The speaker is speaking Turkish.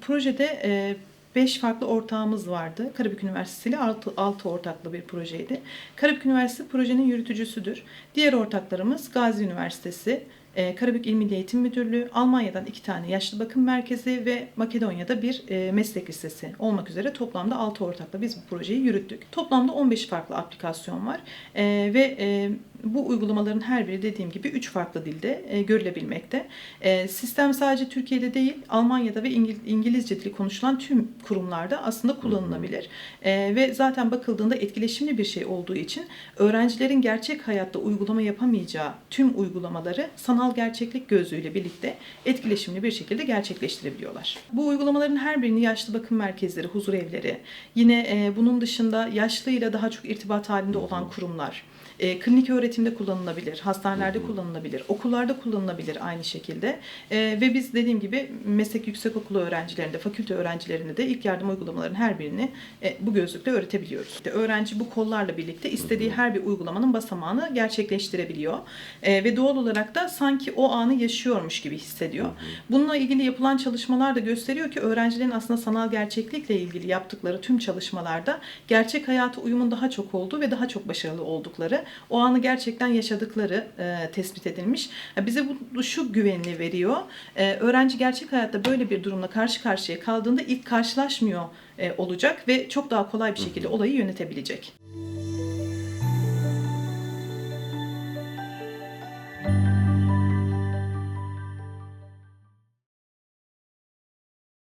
Projede e, 5 farklı ortağımız vardı. Karabük Üniversitesi ile 6, 6 ortaklı bir projeydi. Karabük Üniversitesi projenin yürütücüsüdür. Diğer ortaklarımız Gazi Üniversitesi, e, Karabük İl Milli Eğitim Müdürlüğü, Almanya'dan iki tane yaşlı bakım merkezi ve Makedonya'da bir e, meslek lisesi olmak üzere toplamda 6 ortakla biz bu projeyi yürüttük. Toplamda 15 farklı aplikasyon var E, ve bu uygulamaların her biri dediğim gibi 3 farklı dilde e, görülebilmekte. E, sistem sadece Türkiye'de değil, Almanya'da ve İngil- İngilizce dili konuşulan tüm kurumlarda aslında kullanılabilir. E, ve zaten bakıldığında etkileşimli bir şey olduğu için öğrencilerin gerçek hayatta uygulama yapamayacağı tüm uygulamaları sanal gerçeklik gözlüğüyle birlikte etkileşimli bir şekilde gerçekleştirebiliyorlar. Bu uygulamaların her birini yaşlı bakım merkezleri, huzur evleri, yine e, bunun dışında yaşlıyla daha çok irtibat halinde olan kurumlar, e, klinik öğretimde kullanılabilir, hastanelerde kullanılabilir, okullarda kullanılabilir aynı şekilde. E, ve biz dediğim gibi meslek yüksekokulu öğrencilerinde, fakülte öğrencilerinde de ilk yardım uygulamalarının her birini e, bu gözlükle öğretebiliyoruz. İşte öğrenci bu kollarla birlikte istediği her bir uygulamanın basamağını gerçekleştirebiliyor. E, ve doğal olarak da sanki o anı yaşıyormuş gibi hissediyor. Bununla ilgili yapılan çalışmalar da gösteriyor ki öğrencilerin aslında sanal gerçeklikle ilgili yaptıkları tüm çalışmalarda gerçek hayata uyumun daha çok olduğu ve daha çok başarılı oldukları, o anı gerçekten yaşadıkları e, tespit edilmiş. E, Bize bu şu güvenini veriyor. E, öğrenci gerçek hayatta böyle bir durumla karşı karşıya kaldığında ilk karşılaşmıyor e, olacak ve çok daha kolay bir şekilde olayı yönetebilecek.